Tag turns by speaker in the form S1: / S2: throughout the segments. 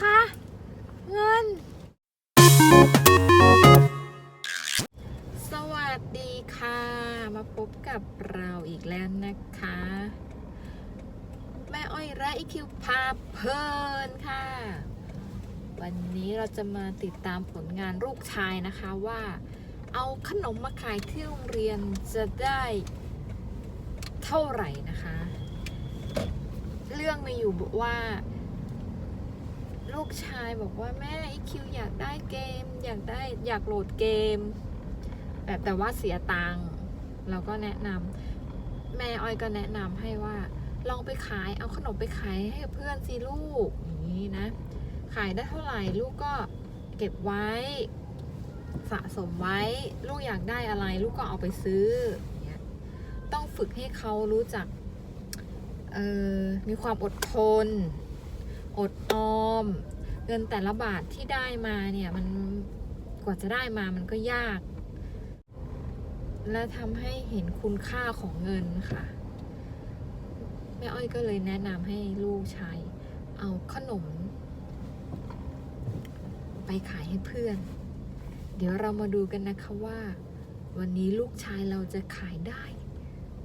S1: คะ เงิน สวัสดีค่ะ มาพบกับเราอีกแล้วนะคะ แม่อ้อยและอีคิวพาเพลินค่ะ วันนี้เราจะมาติดตามผลงานลูกชายนะคะว่า เอาขนมมาขายที่โรงเรียนจะได้เท่าไหร่นะคะ เรื่องมีอยู่ว่า ลูกชายบอกว่าแม่ไอคิวอยากได้เกม อยากได้อยากโหลดเกม แบบแต่ว่าเสียตังค์เราก็แนะนำแม่อ้อยก็แนะนำให้ว่า ลองไปขายเอาขนมไปขายให้เพื่อนสิลูกอย่างนี้นะ ขายได้เท่าไหร่ลูกก็เก็บไว้ สะสมไว้ ลูกอยากได้อะไร ลูกก็เอาไปซื้อต้องฝึกให้เขารู้จักออมีความอดทน อดออม เงินแต่ละบาทที่ได้มาเนี่ยมันกว่าจะได้มามันก็ยาก และทำให้เห็นคุณค่าของเงินค่ะ แม่อ้อยก็เลยแนะนำให้ลูกชายเอาขนม ไปขายให้เพื่อน เดี๋ยวเรามาดูกันนะคะว่า วันนี้ลูกชายเราจะขายได้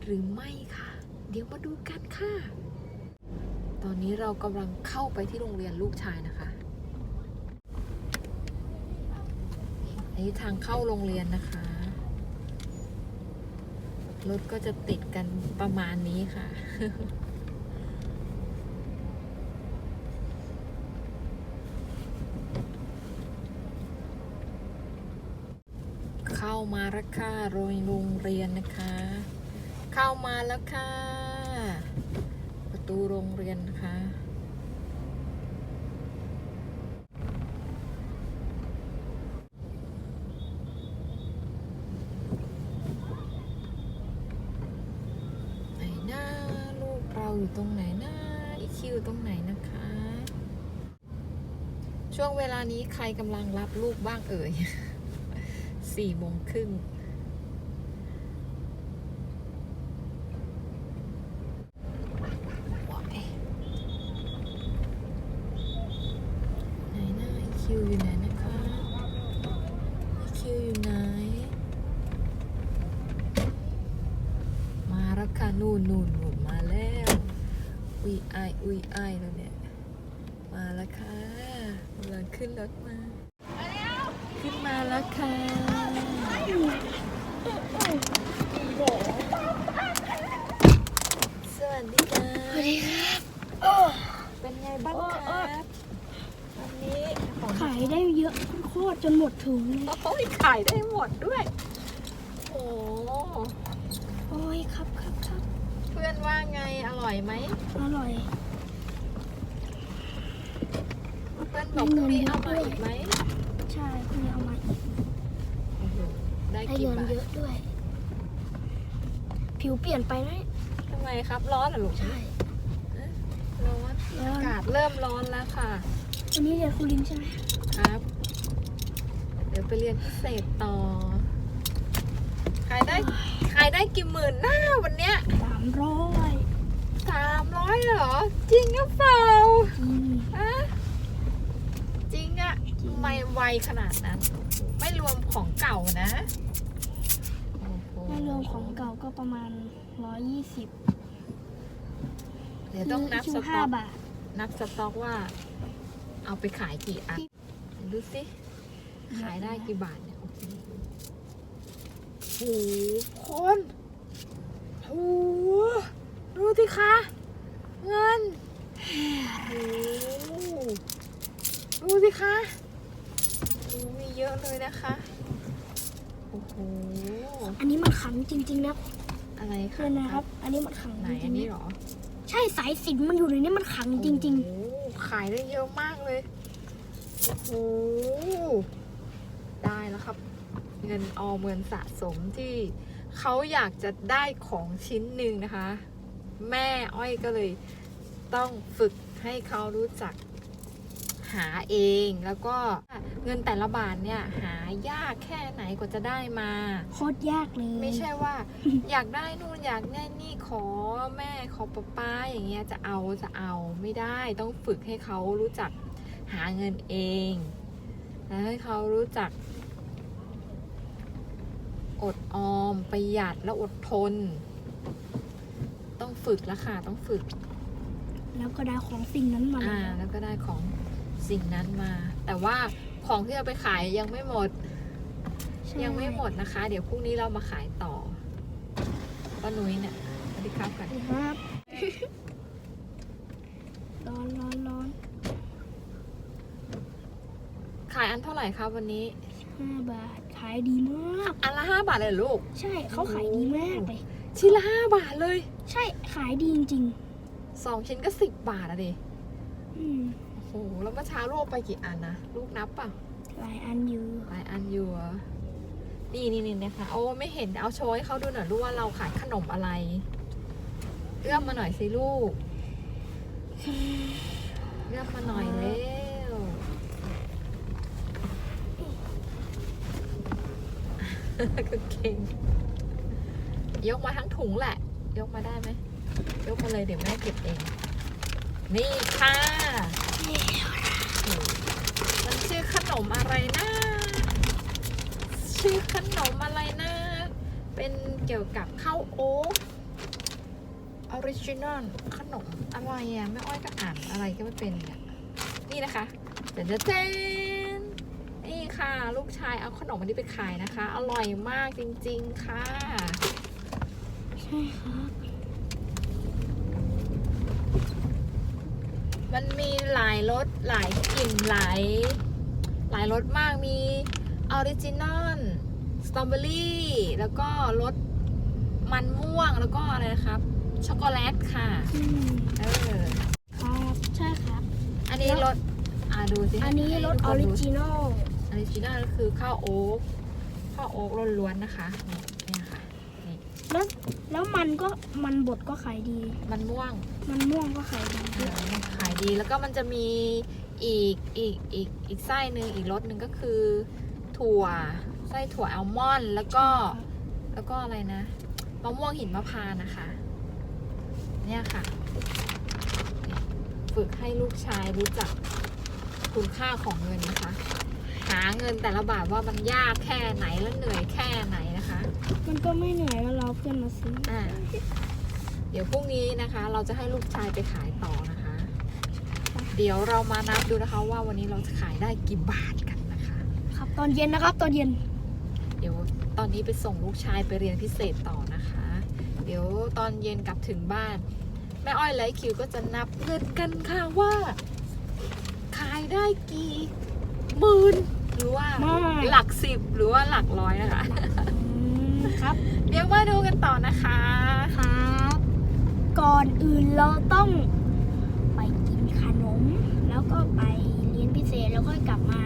S1: หรือไม่ค่ะ เดี๋ยวมาดูกันค่ะ ตอนนี้เรากำลังเข้าไปที่โรงเรียนลูกชายนะคะ อันนี้ทางเข้าโรงเรียนนะคะ รถก็จะติดกันประมาณนี้ค่ะเข้ามาแล้วค่ะโรงเรียนนะคะ เข้ามาแล้วค่ะ ตูโรงเรียนนะคะไหนหน้าลูกเราอยู่ตรงไหนหน้าอีคิวตรงไหนนะคะ ช่วงเวลานี้ใครกำลังรับลูกบ้างเอ่ยสี่โมงครึ่ง ไหนหน้า คิวอยู่ไหนนะคะคิวอยู่ไหน มาแล้วค่ะนู่นนู่นนู่นมาแล้ว อุยอายอุยอายแล้วเนี่ย มาแล้วค่ะกำลังขึ้นรถมา ขึ้นมาแล้วค่ะสวัสดีค่ะ
S2: สวัสดีครับ
S1: เป็นไงบ้างครับวันนี้ ของ
S2: ขายได้เยอะโคตรจนหมดถุงเลย
S1: โอ้ยขายได้หมดด้วย โอ้
S2: โอ้ยครับครับครับ
S1: เพื่อนว่าไงอร่อยไหม
S2: อร่อย
S1: เพื่อนบอกพรุ่งนี้เอามาอีกไหม
S2: ใช่คุณเอามาอีก
S1: โอ้โหได้
S2: ได้
S1: กี่
S2: เงิน
S1: บาท
S2: เยอะด้วย ผิวเปลี่ยนไปนะ
S1: ทำไมครับร้อนเหรอลูก
S2: ใช่
S1: ร้อน
S2: แล้ว
S1: อากาศเริ่มร้อนแล้วค่ะ
S2: วันนี้เรียนคุรินใช่ไหม
S1: ครับ เดี๋ยวไปเรียนพิเศษต่อ ขายได้ ขายได้กี่หมื่นหน้าวันเนี้ย
S2: สามร้อย
S1: สามร้อยเหรอ จริงหรือเปล่า
S2: จริง
S1: อะจริงอะทำไมไวขนาดนั้น ไม่รวมของเก่านะโอ้โห
S2: ไม่รวมของเก่าก็ประมาณร้อยยี่สิบ
S1: เดี๋ยวต้องนับ
S2: คิ
S1: ส
S2: วห้า
S1: ต็อก
S2: บาท
S1: นับสต็อกว่า เอาไปขายกี่อันดูสิขายได้กี่บาทเนี่ยโอ้โหโอ้โหคนโอ้โหดูสิคะเงินโอ้โหดูสิคะโอ้โหมีเยอะเลยนะคะโอ้โห
S2: อันนี้มันขังจริงๆนะ
S1: อะไร
S2: เพื่
S1: คะ
S2: อนนะครับ อันนี้มันขัง
S1: ไหน
S2: จ
S1: อั
S2: ริ
S1: น
S2: งๆ
S1: นี้
S2: นะ
S1: เหรอ
S2: ใช่สายสิญจนมันอยู่ในนี้มันขังจริง
S1: โอ้โหขายได้เยอะมาก เลยโอ้โหได้แล้วครับ เงินออมเงินสะสมที่เขาอยากจะได้ของชิ้นหนึ่งนะคะ แม่อ้อยก็เลยต้องฝึกให้เขารู้จักหาเองแล้วก็เงินแต่ละบาทเนี่ยหายากแค่ไหนกว่าจะได้มา
S2: ๆโคตรยากเลย
S1: ไม่ใช่ว่า อยากได้นู่นอยากได้นี่ขอแม่ขอป้าป้าอย่างเงี้ยจะเอาจะเอาไม่ได้ต้องฝึกให้เขารู้จัก หาเงินเองแล้วให้เขารู้จัก อดออมประหยัดและอดทน ต้องฝึกแล้วค่ะต้องฝึก
S2: แล้วก็ได้ของสิ่งนั้นมา
S1: อ่า แล้วก็ได้ของสิ่งนั้นมา แต่ว่าของที่เราไปขายยังไม่หมด
S2: ใช่
S1: ยังไม่หมดนะคะ เดี๋ยวพรุ่งนี้เรามาขายต่อป้านุ้ยเนี่ยสวัสดีครับกัน
S2: ครับ ร้อนร้อนร้อน
S1: ขายอันเท่าไหร่ครับวันนี้
S2: ห้าบาทขายดีมาก
S1: อันละห้าบาทเลยเหรอลูก
S2: ใช่เขาขายดีมากเลย
S1: ชิ้นละห้าบาทเลย
S2: ใช่ขายดีจริง
S1: สองชิ้นก็สิบบาทอะดิ
S2: ๆอืม
S1: โอ้โหแล้วเมื่อเช้าลูกเอาไปกี่อันนะลูกนับเปล่ะ
S2: หลายอันอยู่
S1: หลายอันอยู่อะนี่นี่นี่นะคะโอ้ไม่เห็นเอาโชว์ให้เขาดูหน่อยลูกว่าเราขายขนมอะไรเอื้อมมาหน่อยสิลูกเอื้อมมาหน่อยเร็ วคือเกงยกมาทั้งถุงแหละ ยกมาได้ไหมยกมาเลยเดี๋ยวแม่เก็บเอง นี่ค่ะมันชื่อขนมอะไรนะชื่อขนมอะไรนะ เป็นเกี่ยวกับข้าวโอ๊กออริจินอลขนมอะไรอะแม่อ้อยก็อ่านอะไรก็ไม่เป็นเนี่ยนี่นะคะเจนเจนนี่ ค่ะ ลูกชายเอาขนมอันนี้ไปขายนะคะ อร่อยมากจริง ๆ ค่ะ
S2: ใช่ครับ
S1: มันมีหลายรสหลายกลิ่นหลาย หลายรสมากมีออริจินอลสตรอเบอรี่แล้วก็รสมันม่วงแล้วก็อะไรนะครับ ช็อกโกแลตค่ะ
S2: อืม
S1: เออ
S2: ครับ ใช่ครับ
S1: อันนี้รสอ่าดูสิ
S2: อันนี้รสออริจินอล
S1: ออริจินอลก็คือข้าวโอ๊กข้าวโอ๊กล้วนๆนะคะนี่เนี่ยค่ะนี่
S2: แล้วแล้วมันก็มันบดก็ขายดี
S1: มันม่วง
S2: มันม่วงก็ขายดี
S1: เออมันขายดีแล้วก็มันจะมีอีกอีกอีกอีกไส้หนึ่งอีกรสหนึ่งก็คือ ถั่วไส้ถั่วอัลมอนด์แล้วก็แล้วก็อะไรนะมะม่วงหินมะพร้าวนะคะ เนี่ยค่ะนี่ฝึกให้ลูกชายรู้จักคุณค่าของเงินนะคะ หาเงินแต่ละบาทว่ามันยากแค่ไหนและเหนื่อยแค่ไหนนะคะ
S2: มันก็ไม่เหนื่อยแล้วเราเพื่อนมาซื้อ
S1: อ่า เดี๋ยวพรุ่งนี้นะคะ เราจะให้ลูกชายไปขายต่อนะคะ เดี๋ยวเรามานับดูนะคะ ว่าวันนี้เราจะขายได้กี่บาทกันนะคะ
S2: ครับ ตอนเย็นนะครับ ตอนเย็น
S1: เดี๋ยวตอนนี้ไปส่งลูกชายไปเรียนพิเศษต่อนะคะ เดี๋ยวตอนเย็นกลับถึงบ้าน แม่อ้อยและไอ้คิวก็จะนับเงินกันค่ะว่า ขายได้กี่หมื่น หรือว่า
S2: ไม่
S1: หลักสิบหรือว่าหลักร้อยนะคะ
S2: อืมครับ
S1: เดี๋ยวมาดูกันต่อนะคะ
S2: ครับ ก่อนอื่นเราต้องไปกินขนม แล้วก็ไปเรียนพิเศษแล้วก็กลับมา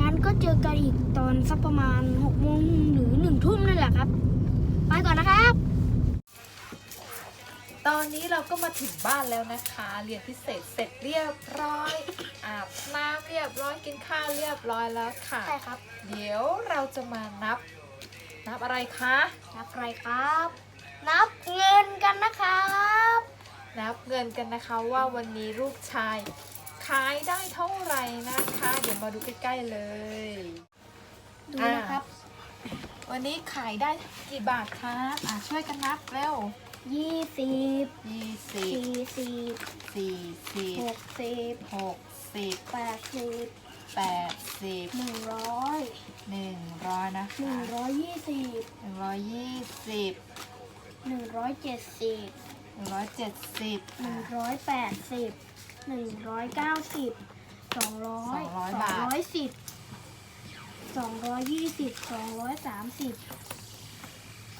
S2: งั้นก็เจอกันอีกตอนสักประมาณ6โมงหรือ1ทุ่มนั่นแหละครับ ไปก่อนนะครับ
S1: ตอนนี้เราก็มาถึงบ้านแล้วนะคะ เรียนพิเศษเสร็จเรียบร้อย อาบน้ำเรียบร้อยกินข้าวเรียบร้อยแล้วค่ะ
S2: ใช่ครับ
S1: เดี๋ยวเราจะมานับ นับอะไรคะ
S2: นับอะไรครับ นับเงินกันนะครับ
S1: นับเงินกันนะคะว่าวันนี้ลูกชายขายได้เท่าไหร่นะคะ เดี๋ยวมาดูใกล้ๆเลย
S2: ดูนะครับ
S1: วันนี้ขายได้กี่บาทคะอะช่วยกันนับเร็ว
S2: ยี่สิบ
S1: ยี่สิบ
S2: สี่สิบ
S1: สี่สิบ
S2: หกสิบ
S1: หกสิบ
S2: แปดสิบ
S1: แปดสิบ
S2: หนึ่งร้อย
S1: หนึ่งร้อยนะ
S2: หนึ่
S1: คะ
S2: งร้อยยี่สิบ
S1: หนึ่งร้อยยี่สิบ
S2: หนึ่งร้อยเจ็ดสิบ
S1: หนึ่งร้อยเจ็ดสิบ
S2: หนึ่งร้อยแปดสิบหนึ่งร้อยเก้าสิบสองร้อยสองร้อยสิบสองร้อยยี่สิบสองร้อยสามสิบ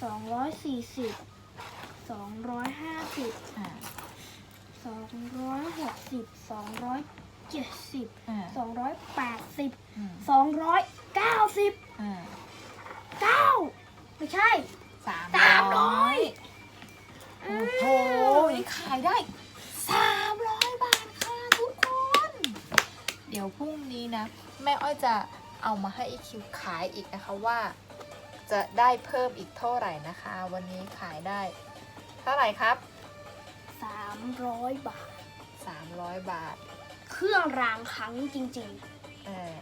S2: สองร้อยสี่สิบ สองร้อยห้าสิบ
S1: อ่า
S2: สองร้อยหกสิบสองร้อยเจ็ดสิบ
S1: อ่า
S2: สองร้อยแปดสิบ
S1: อืม
S2: สองร้อยเก้าสิบ
S1: อ่า
S2: เก้าไม่ใช่
S1: สาม
S2: สามร้อย
S1: โอ้โหนี่ขายได้สามร้อยบาทค่ะทุกคน เดี๋ยวพรุ่งนี้นะ แม่อ้อยจะเอามาให้อีคิวขายอีกนะคะว่า จะได้เพิ่มอีกเท่าไหร่นะคะ วันนี้ขายได้ เท่าไหร่ครับ
S2: สามร้อยบาท
S1: 300 บาท
S2: เครื่องรางครั้งจริง
S1: เออ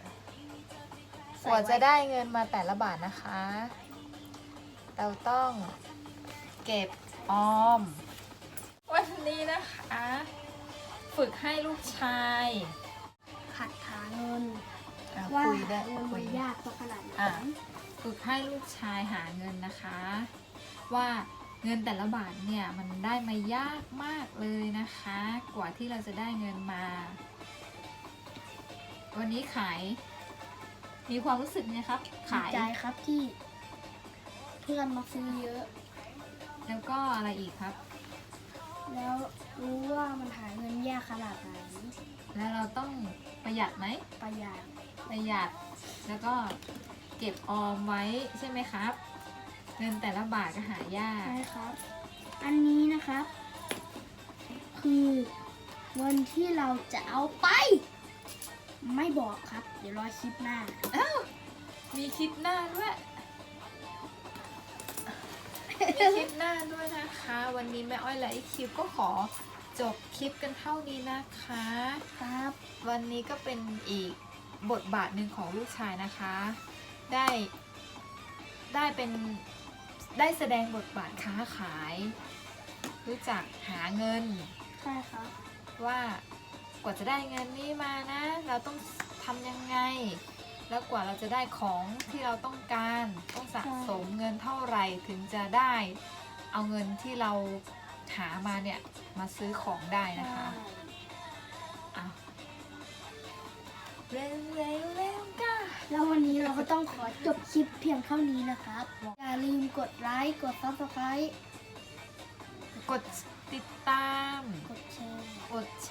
S2: ๆ
S1: กว่าจะได้เงินมาแต่ละบาทนะคะ เราต้องเก็บออม วันนี้นะคะ ฝึกให้ลูกชาย
S2: ขัดหาเงิน
S1: อะ
S2: ว่า
S1: คุยได้
S2: เงิน
S1: คุ
S2: มั
S1: ย
S2: นยากสักขนาดไหน
S1: อะ ฝึกให้ลูกชายหาเงินนะคะ ว่า เงินแต่ละบาทเนี่ยมันได้มายากมากเลยนะคะ กว่าที่เราจะได้เงินมา วันนี้ขาย มีความรู้สึกไงครับ
S2: ดี
S1: ขาย
S2: ใจครับที่ เพื่อนมาซื้อเยอะ
S1: แล้วก็อะไรอีกครับ
S2: แล้วรู้ว่ามันหาเงินยากขนาดไหน
S1: แล้วเราต้องประหยัดไหม
S2: ประหยัด
S1: ประหยัดแล้วก็เก็บออมไว้ใช่ไหมครับ เงินแต่ละบาทก็หายาก
S2: ใช่ครับ อันนี้นะครับ คือเงินที่เราจะเอาไป ไม่บอกครับ เดี๋ยวรอคลิปหน้า
S1: มีคลิปหน้าด้วย มีคลิปหน้าด้วยนะคะ วันนี้แม่อ้อยและไอคิวก็ขอจบคลิปกันเท่านี้นะคะ
S2: ครับ
S1: วันนี้ก็เป็นอีกบทบาทหนึ่งของลูกชายนะคะ ได้ได้เป็น ได้แสดงบทบาทค้าขาย รู้จักหาเงิน
S2: ใช่ครับ
S1: ว่ากว่าจะได้เงินนี้มานะ เราต้องทำยังไง แล้วกว่าเราจะได้ของที่เราต้องการต้องสะสมเงินเท่าไหร่ถึงจะได้ เอาเงินที่เราหามาเนี่ย มาซื้อของได้นะคะอ้าว เร็วเร็วเร็วก้า
S2: แล้ววันนี้เราก็ต้องขอจบคลิปเพียงเท่านี้นะครับ อย่าลืมกดไลค์ กด subscribe
S1: กดติดตาม
S2: กดแชร์
S1: กดแช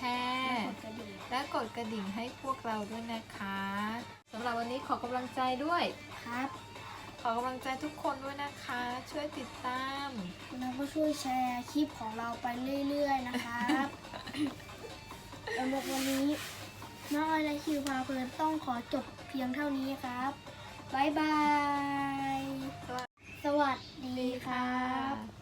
S2: และ
S1: ร์
S2: กดกระดิ่ง
S1: และกดกระดิ่งให้พวกเราด้วยนะคะสำหรับวันนี้ขอกำลังใจด้วย
S2: ครับ
S1: ขอกำลังใจทุกคนด้วยนะคะ ช่วยติดตาม
S2: แล้วก็ช่วยแชร์คลิปของเราไปเรื่อยๆนะครับ สำหรับวันนี้ น้องออยและคิวพาเพลินต้องขอจบเพียงเท่านี้ครับบ๊ายบาย สวัสดีครับ